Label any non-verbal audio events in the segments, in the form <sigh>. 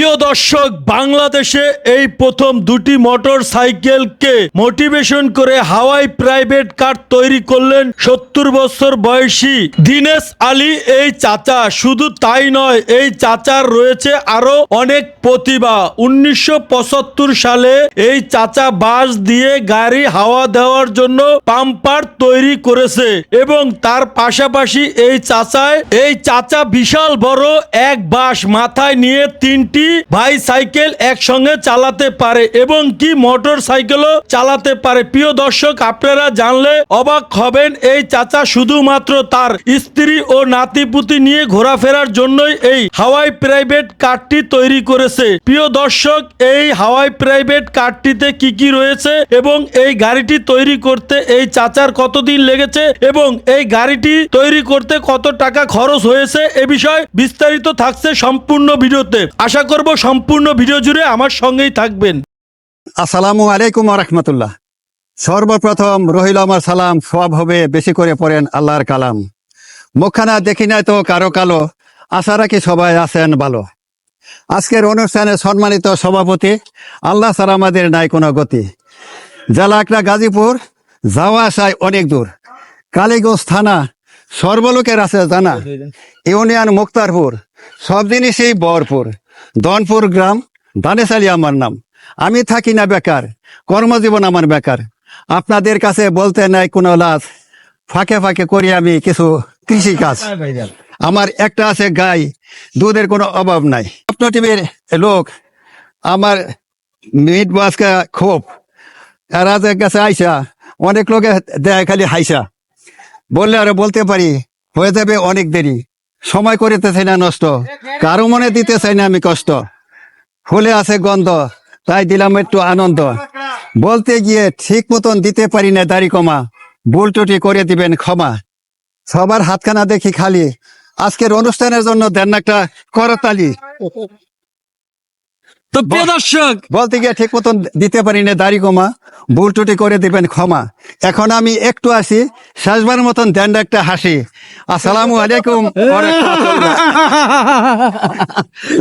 প্রিয় দর্শক, বাংলাদেশে এই প্রথম দুটি মোটর সাইকেলকে মোটিভেশন করে হাওয়াই প্রাইভেট কার তৈরি করলেন সত্তর বছর বয়সী দিনেশ আলী, এই চাচা। শুধু তাই নয়, এই চাচার রয়েছে আরও অনেক প্রতিভা। উনিশশো পঁচাত্তর সালে এই চাচা বাঁশ দিয়ে গাড়ি হাওয়া দেওয়ার জন্য পাম্পার তৈরি করেছে এবং তার পাশাপাশি এই চাচায়, এই চাচা বিশাল বড় এক বাঁশ মাথায় নিয়ে তিনটি ভাই সাইকেল একসঙ্গে চালাতে পারে এবং কি মোটর সাইকেলও চালাতে পারে। প্রিয় দর্শক, আপনারা জানলে অবাক হবেন, এই চাচা শুধুমাত্র তার স্ত্রী ও নাতিপুতি নিয়ে ঘোরাফেরার জন্যই এই হাওয়াই প্রাইভেট কারটি তৈরি করেছে। প্রিয় দর্শক, এই হাওয়াই প্রাইভেট কারটিতে কি কি রয়েছে এবং এই গাড়িটি তৈরি করতে এই চাচার কতদিন লেগেছে এবং এই গাড়িটি তৈরি করতে কত টাকা খরচ হয়েছে এ বিষয়ে বিস্তারিত থাকছে সম্পূর্ণ ভিডিওতে। আশা করব সম্পূর্ণ ভিডিও জুড়ে আমার সঙ্গেই থাকবেন। আসসালামু আলাইকুম রহমতুল্লাহ। সর্বপ্রথম রহিল আমার সালাম সব হবে, বেশি করে পড়েন আল্লাহর কালাম। মুখখানা দেখি নাই তো কারও কালো, আশা রাখি সবাই আছেন ভালো। আজকের অনুষ্ঠানে সম্মানিত সভাপতি, আল্লাহ ছাড়া আমাদের নাই কোনো গতি। জেলা একটা গাজীপুর, যাওয়া আসায় অনেক দূর। কালীগঞ্জ থানা, সর্বলোকের আছে জানা। ইউনিয়ন মুক্তারপুর, সব জিনিসই বরপুর দনপুর গ্রাম দানেশালী আমার নাম। আমি থাকি না বেকার কর্মজীবন আমার বেকার। আপনাদের কাছে বলতে নাই কোনো লাজ ফাঁকে ফাঁকে করি আমি কিছু কৃষি কাজ আমার একটা আছে গাই দুধের কোনো অভাব নাই। আপনার টিভির লোক আমার মিট বাসকা খুব। এরা যে গেছে আইসা অনেক লোকে দেয় খালি হাইসা। বললে আরও বলতে পারি হয়ে যাবে অনেক দেরি। সময় করিতে চাই না, নষ্ট। কারও মনে দিতে চাই না আমি কষ্ট। ফুলে আছে গন্ধ, তাই দিলাম একটু আনন্দ। বলতে গিয়ে ঠিক মতন দিতে পারি না দাড়ি কমা। ভুল টুটি করে দিবেন ক্ষমা। সবার হাতখানা দেখি খালি। আজকের অনুষ্ঠানের জন্য দেন একটা করতালি। তো প্রিয় দর্শক বলতে গিয়ে ঠিক মতন দিতে পারি না দাড়ি কমা ভুল টুটি করে দিবেন ক্ষমা। এখন আমি একটু আসি শেষবার মতন দেন একটা হাসি। আসসালামু আলাইকুম <laughs>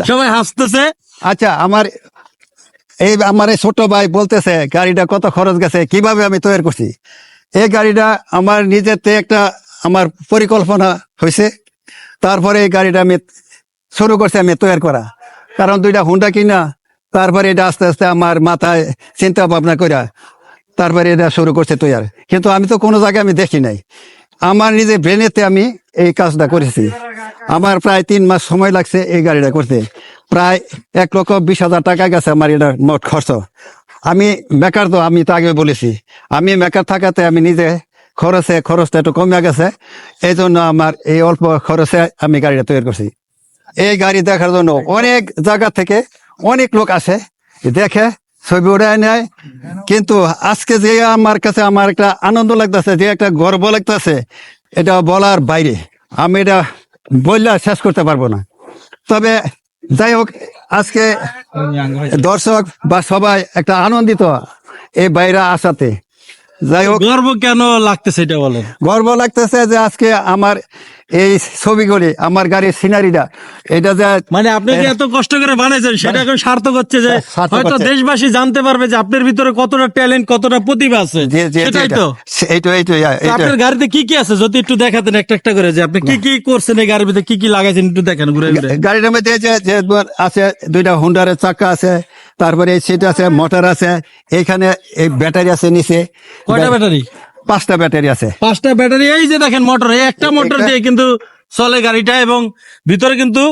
সবাই হাসতেছে। আচ্ছা আমার এই আমার এই ছোট ভাই বলতেছে গাড়িটা কত খরচ গেছে কীভাবে আমি তৈরি করছি? এই গাড়িটা আমার নিজেতে একটা আমার পরিকল্পনা হয়েছে তারপরে এই গাড়িটা আমি শুরু করছি আমি তৈরি করা। কারণ দুইটা হুন্ডা কিনা, তারপরে এটা আস্তে আস্তে আমার মাথায় চিন্তা ভাবনা করা তারপরে এটা শুরু করছে তৈয়ার। কিন্তু আমি তো কোনো জায়গায় আমি দেখি নাই। আমার নিজের ব্রেনেতে আমি এই কাজটা করেছি। আমার প্রায় তিন মাস সময় লাগছে এই গাড়িটা করতে। প্রায় এক লক্ষ বিশ হাজার টাকা গেছে আমার এটা মোট খরচ। আমি বেকার তো, আমি তো আগে বলেছি। আমি বেকার থাকাতে আমি নিজে খরচে, খরচটা একটু কমে গেছে। এই জন্য আমার এই অল্প খরচে আমি গাড়িটা তৈরি করছি। এই গাড়ি দেখার জন্য অনেক জায়গা থেকে অনেক লোক আসে। দেখে ছবি উড়ায় নেয়। কিন্তু আজকে যে আমার কাছে আমার একটা আনন্দ লাগতেছে যে একটা গর্ব লাগতেছে এটা বলার বাইরে। আমি এটা বললে শেষ করতে পারব না। তবে যাই হোক আজকে দর্শক বা সবাই একটা আনন্দিত এই বাইরে আসাতে। যাই হোক গর্ব কেন লাগতেছে এটা বলে গর্ব লাগতেছে যে আজকে আমার এই ছবিগুলি আমার গাড়ির সিনারিটা এটা যে মানে আপনি যে এত কষ্ট করে বানাইছেন? সেটা এখন সার্থক হচ্ছে যে হয়তো দেশবাসী জানতে পারবে যে আপনার ভিতরে কতটা ট্যালেন্ট কতটা প্রতিভা আছে। সেটাই তো। এইটা এইটা আপনার গাড়িতে কি কি আছে? যদি একটু দেখাতেন একটা একটা করে যে আপনি কি কি করছেন এই গাড়ির ভিতরে কি কি লাগাইছেন একটু দেখেন ঘুরে ঘুরে। গাড়িটার মধ্যে যে আছে দুইটা হুন্ডারের চাকা আছে তারপরে এই সিট আছে মোটর আছে এইখানে এই ব্যাটারি আছে নিচে। কয়টা ব্যাটারি পাঁচটা ব্যাটারি আছে। পাঁচটা ব্যাটারি, এই যে দেখেন মোটর একটা মোটর দিয়ে কিন্তু চলে গাড়িটা এবং ভিতরে কিন্তু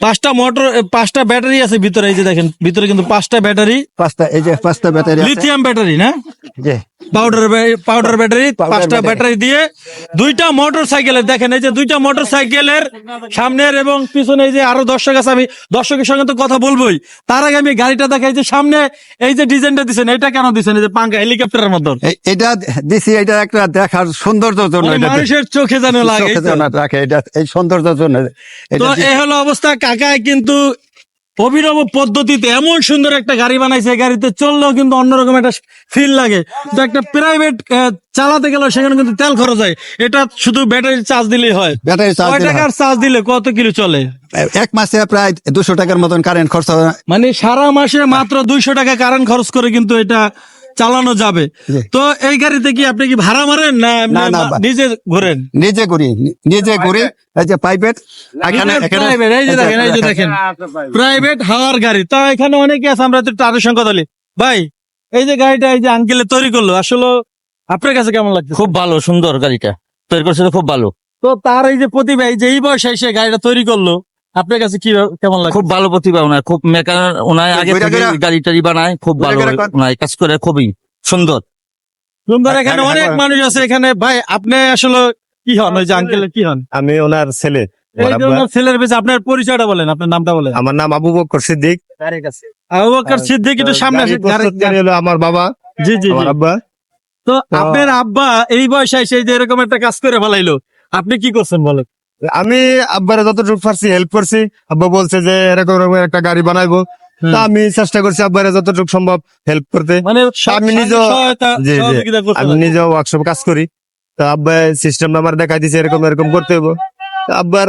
পাঁচটা মোটর পাঁচটা ব্যাটারি আছে ভিতরে এই যে দেখেন ভিতরে কিন্তু পাঁচটা ব্যাটারি পাঁচটা এই যে পাঁচটা ব্যাটারি লিথিয়াম ব্যাটারি না? যে পাউডার পাউডার ব্যাটারি পাঁচটা ব্যাটারি দিয়ে দুইটা মোটর সাইকেলের দেখেন এই যে দুইটা মোটর সাইকেলের সামনের এবং পিছনে এই যে আরও দর্শক আছে আমি দর্শকের সঙ্গে তো কথা বলবোই। তার আগে আমি গাড়িটা দেখাই যে সামনে এই যে ডিজাইনটা দিচ্ছেন এটা কেন দিচ্ছেন এই যে পাঙ্কা হেলিকপ্টারের মতন এটা দিছি এটা একটা দেখার সৌন্দর্যের জন্য মানে। মানুষের চোখে যেন লাগে এটা এই সৌন্দর্যের জন্য। এটা তো। এই হলো অবস্থা কাকায় কিন্তু অভিনব পদ্ধতিতে এমন সুন্দর একটা গাড়ি বানাইছে গাড়িতে চললেও কিন্তু অন্যরকম একটা ফিল লাগে। তো একটা প্রাইভেট চালাতে গেলেও সেখানে কিন্তু তেল খরচ হয়। এটা শুধু ব্যাটারি চার্জ দিলেই হয়। ব্যাটারি চার্জ টাকার চার্জ দিলে কত কিলো চলে? এক মাসে প্রায় দুশো টাকার মতন কারেন্ট খরচ। মানে সারা মাসে মাত্র দুইশো টাকা কারেন্ট খরচ করে কিন্তু এটা চালানো যাবে। তো এই গাড়িতে কি আপনি কি ভাড়া মারেন না নিজে ঘোরেন? নিজে ঘুরি নিজে ঘুরি। এই যে প্রাইভেট এখানে এখানে প্রাইভেট এই যে দেখেন এই যে দেখেন। প্রাইভেট হাওয়ার গাড়ি। তা এখানে অনেকে আছে আমরা একটু তাদের সঙ্গে কথা বলি। ভাই এই যে গাড়িটা এই যে আঙ্কেলে তৈরি করল আসলে আপনার কাছে কেমন লাগছে? খুব ভালো সুন্দর গাড়িটা। তৈরি করছে তো খুব ভালো। তো তার এই যে প্রতিভা এই যে এই বয়সে এসে গাড়িটা তৈরি করল আপনার কাছে কি কেমন লাগে? খুব ভালো প্রতিভা ওনার খুব মেকার ওনার আগে গাড়ি টাড়ি বানায় খুব ভালো ওনার কাজ করে খুবই সুন্দর। সুন্দর এখানে হ্যাঁ, অনেক হ্যাঁ। মানুষ আছে এখানে। ভাই আপনি আসলে কি হন? ওই যে আঙ্কেলের কি হন? আমি ওনার ছেলে। ছেলের বেশি আপনার পরিচয়টা বলেন আপনার নামটা বলেন। আমার নাম আবু বকর সিদ্দিক। আবু বকর সিদ্দিক একটু সামনে হলো আমার বাবা জি জি জি। আব্বা। তো আপনার আব্বা এই বয়সে এসে যে এরকম একটা কাজ করে ফেলাইলো আপনি কি করছেন বলেন? আমি আব্বারে যতটুকু পারছি হেল্প করছি। আব্বা বলছে যে এরকম এরকম একটা গাড়ি বানাইবো। তা আমি চেষ্টা করছি আব্বারে যতটুকু সম্ভব হেল্প করতে। মানে আমি নিজেও- সহায়তা জি, জি। সহযোগিতা করতে আমি নিজেও ওয়ার্কশপ কাজ করি। তা আব্বা সিস্টেম আমার দেখাই দিছে এরকম এরকম করতে হইব। আব্বার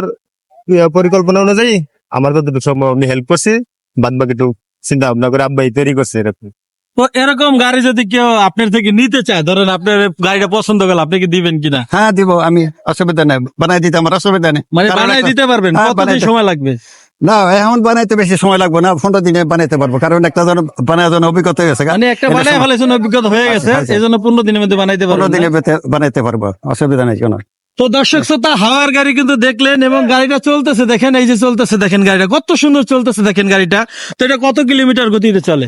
পরিকল্পনা অনুযায়ী আমার যতটুকু সম্ভব আমি হেল্প করছি। বাদ বাকি একটু চিন্তা ভাবনা করে আব্বাই তৈরি করছে এরকম। তো এরকম গাড়ি যদি কেউ আপনার থেকে নিতে চায় ধরেন আপনার গাড়িটা পছন্দ করলে আপনি কি দিবেন কিনা? হ্যাঁ দিব। আমি অসুবিধা নেই। বানাই দিতে আমার অসুবিধা নেই। মানে বানাই দিতে পারবেন? হ্যাঁ, কতদিন সময় লাগবে? না এখন বানাইতে বেশি সময় লাগবে না। পনেরো দিনে বানাইতে পারব। কারণ একটা জন বানায় জন অভিজ্ঞতা হয়ে গেছে। মানে একটা সময়- ফেলেছেন অভিজ্ঞতা হয়ে গেছে আচ্ছা, আচ্ছা। এই জন্য পনেরো দিনের মধ্যে বানাইতে পারব পনেরো পারবেন দিনে না? বেতে- বানাইতে পারব। অসুবিধা নেই কোনো। তো দর্শক শ্রোতা হাওয়ার গাড়ি কিন্তু দেখলেন এবং গাড়িটা চলতেছে দেখেন এই যে চলতেছে দেখেন গাড়িটা। কত সুন্দর চলতেছে দেখেন গাড়িটা। তো এটা কত কিলোমিটার গতিতে চলে?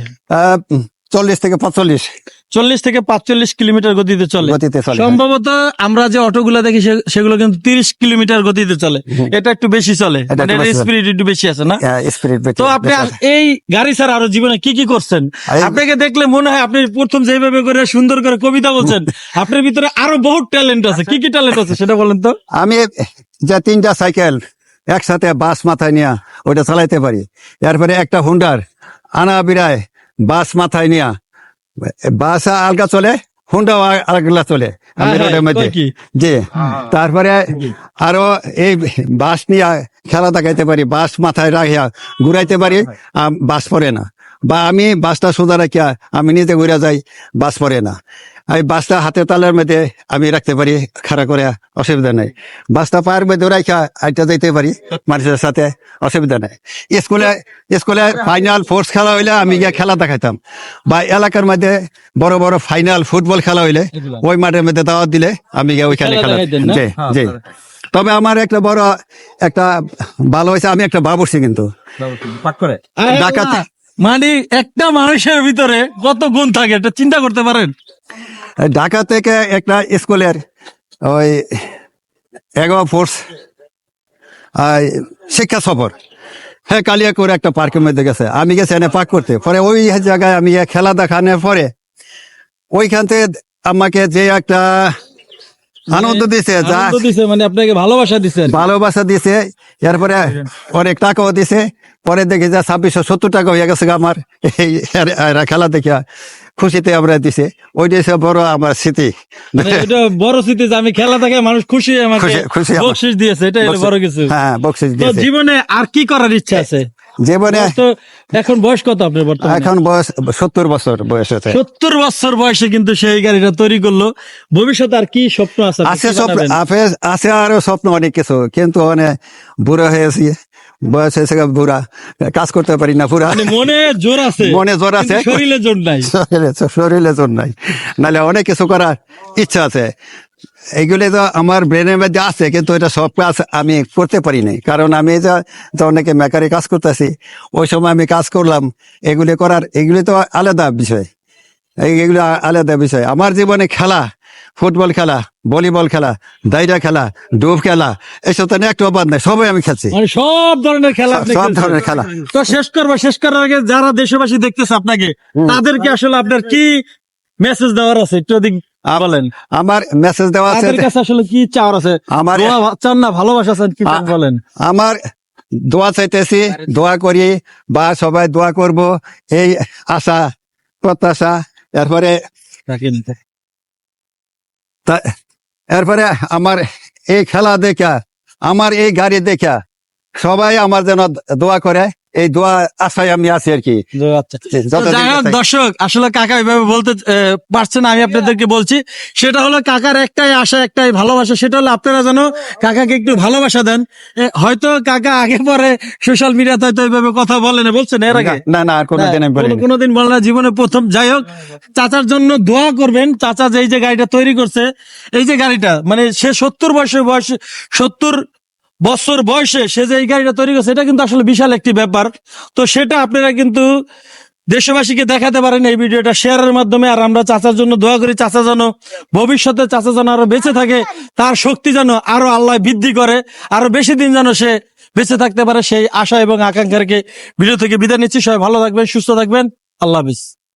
চল্লিশ থেকে পঁয়তাল্লিশ চল্লিশ থেকে পাঁচচল্লিশ কিলোমিটার গতিতে চলে। গতিতে চলে। সম্ভবত আমরা যে অটোগুলো দেখি সেগুলো কিন্তু তিরিশ কিলোমিটার গতিতে চলে। এটা একটু বেশি চলে। একটু বেশি স্পিড একটু বেশি আছে না? স্পিরিট তো আপনি এই গাড়ি ছাড়া আরও জীবনে কি কি করছেন? আপনাকে দেখলে মনে হয় আপনি প্রথম যেভাবে করে সুন্দর করে কবিতা বলছেন <laughs> আপনার ভিতরে আরও বহুত ট্যালেন্ট আছে। কি কি ট্যালেন্ট আছে সেটা বলেন তো? আমি যে তিনটা সাইকেল একসাথে বাস মাথায় নিয়ে ওটা চালাইতে পারি। এরপরে একটা হুন্ডার আনা বিরায় বাস মাথায় নিয়া। বাস আলগা চলে হুন্ডা আলগা চলে। হ্যাঁ, রোডের হ্যাঁ, মধ্যে। জি। তারপরে আরও এই বাস নিয়ে খেলা দেখাইতে পারি বাস মাথায় রাখিয়া ঘুরাইতে পারি বাস পরে না। বা আমি বাসটা সোজা রাখিয়া আমি নিজে ঘুরে যাই বাস পরে না। এই বাসটা হাতে তালের মধ্যে আমি রাখতে পারি খাড়া করে অসুবিধা নেই। বাসটা পায়ের মধ্যে রাখা আইটা যাইতে পারি মানুষের সাথে অসুবিধা নেই। স্কুলে স্কুলে ফাইনাল ফোর্স খেলা হইলে আমি গিয়ে খেলা দেখাইতাম। বা এলাকার মধ্যে বড় বড় ফাইনাল ফুটবল খেলা হইলে ওই মাঠের মধ্যে দাওয়াত দিলে আমি গিয়ে ওইখানে খেলা খেলা জি জি। তবে আমার একটা বড় একটা ভালো হয়েছে আমি একটা বাবুরছি কিন্তু। ডাকাত- মানে একটা মানুষের ভিতরে কত গুণ থাকে এটা চিন্তা করতে পারেন? ঢাকা থেকে একটা স্কুলের ওই এগারো ফোর্স শিক্ষা সফর। হ্যাঁ কালিয়াকুর একটা পার্কের মধ্যে গেছে। আমি গেছি এনে পার্ক করতে। পরে ওই জায়গায় আমি খেলা দেখানোর পরে ওইখান থেকে আমাকে যে একটা আনন্দ দিছে যা দিছে মানে আপনাকে ভালোবাসা দিছে ভালোবাসা দিছে এরপরে অনেক টাকাও দিছে। পরে দেখি যে ছাব্বিশশো সত্তর টাকা হয়ে গেছে আমার। এই খেলা দেখে খুশিতে আমরা দিছে। ওইটা হচ্ছে বড় আমার স্মৃতি। মানে বড় স্মৃতি যে আমি খেলা দেখে মানুষ খুশি আমাকে খুশি- বকশিস দিয়েছে এটা বড় কিছু। হ্যাঁ বকশিস দিয়েছে। জীবনে আর কি করার ইচ্ছা আছে? জীবনে এখন বয়স কত আপনার বর্তমানে? এখন বয়স সত্তর বছর বয়স হচ্ছে সত্তর বছর বয়সে কিন্তু সেই গাড়িটা তৈরি করল। ভবিষ্যতে আর কি স্বপ্ন আছে? আছে স্বপ্ন আছে- আছে আরও স্বপ্ন অনেক কিছু। কিন্তু অনেক বুড়ো হয়েছি বয়স হয়েছে বুড়া। কাজ করতে পারি না পুরা মানে মনে জোর আছে মনে জোর আছে। শরীরে জোর নাই। শরীরে জোর নাই। নাহলে অনেক কিছু করার ইচ্ছা আছে। এইগুলি তো আমার ব্রেনের মধ্যে আছে কিন্তু এটা সব কাজ আমি করতে পারি নাই। কারণ আমি যা অনেকে মেকারে কাজ করতেছি ওই সময় আমি কাজ করলাম এগুলি করার এগুলি তো আলাদা বিষয়। এই- এগুলো আলাদা বিষয়। আমার জীবনে খেলা ফুটবল খেলা ভলিবল খেলা দাইরা খেলা ডুব খেলা এসব তো একটু নাই সবাই আমি খেলছি। মানে সব ধরনের খেলা সব ধরনের খেলা। তো শেষ করব শেষ করার আগে যারা দেশবাসী দেখতেছে আপনাকে তাদেরকে আসলে আপনার কি মেসেজ দেওয়ার আছে? একটু বলেন। আমার মেসেজ দেওয়া আছে কাছে আসলে কি চাওয়ার আছে? আমার- চান না ভালোবাসা চান কি বলেন? আমার দোয়া চাইতেছি দোয়া করি বা সবাই দোয়া করব এই আশা প্রত্যাশা এরপরে তা- এরপরে আমার এই খেলা দেখা, আমার এই গাড়ি দেখা সবাই আমার যেন দোয়া করে। এই দোয়া আশায় আমি আছি আর কি। আচ্ছা। দর্শক আসলে কাকা এভাবে বলতে পারছেন আমি আপনাদেরকে বলছি। সেটা হলো কাকার একটাই আশা একটাই ভালোবাসা সেটা হলো আপনারা যেন কাকাকে একটু ভালোবাসা দেন। হয়তো কাকা আগে পরে সোশ্যাল মিডিয়াতে হয়তো এইভাবে কথা বলে না বলছেন এর আগে? না না কোনোদিন কোনোদিন বলে না জীবনে প্রথম। যাই হোক চাচার জন্য দোয়া করবেন। চাচা যে এই যে গাড়িটা তৈরি করছে এই যে গাড়িটা মানে সে সত্তর বয়সে বয়স সত্তর বছর বয়সে সে যে এই গাড়িটা তৈরি করছে, এটা কিন্তু আসলে বিশাল একটি ব্যাপার। তো সেটা আপনারা কিন্তু দেশবাসীকে দেখাতে পারেন এই ভিডিওটা শেয়ারের মাধ্যমে। আর আমরা চাচার জন্য দোয়া করি, চাচা যেন ভবিষ্যতে চাচা যেন আরও বেঁচে থাকে, তার শক্তি যেন আরও আল্লাহ বৃদ্ধি করে, আরও বেশি দিন যেন সে বেঁচে থাকতে পারে। সেই আশা এবং আকাঙ্ক্ষাকে ভিডিও থেকে বিদায় নিচ্ছি। সবাই ভালো থাকবেন, সুস্থ থাকবেন। আল্লাহ হাফিজ।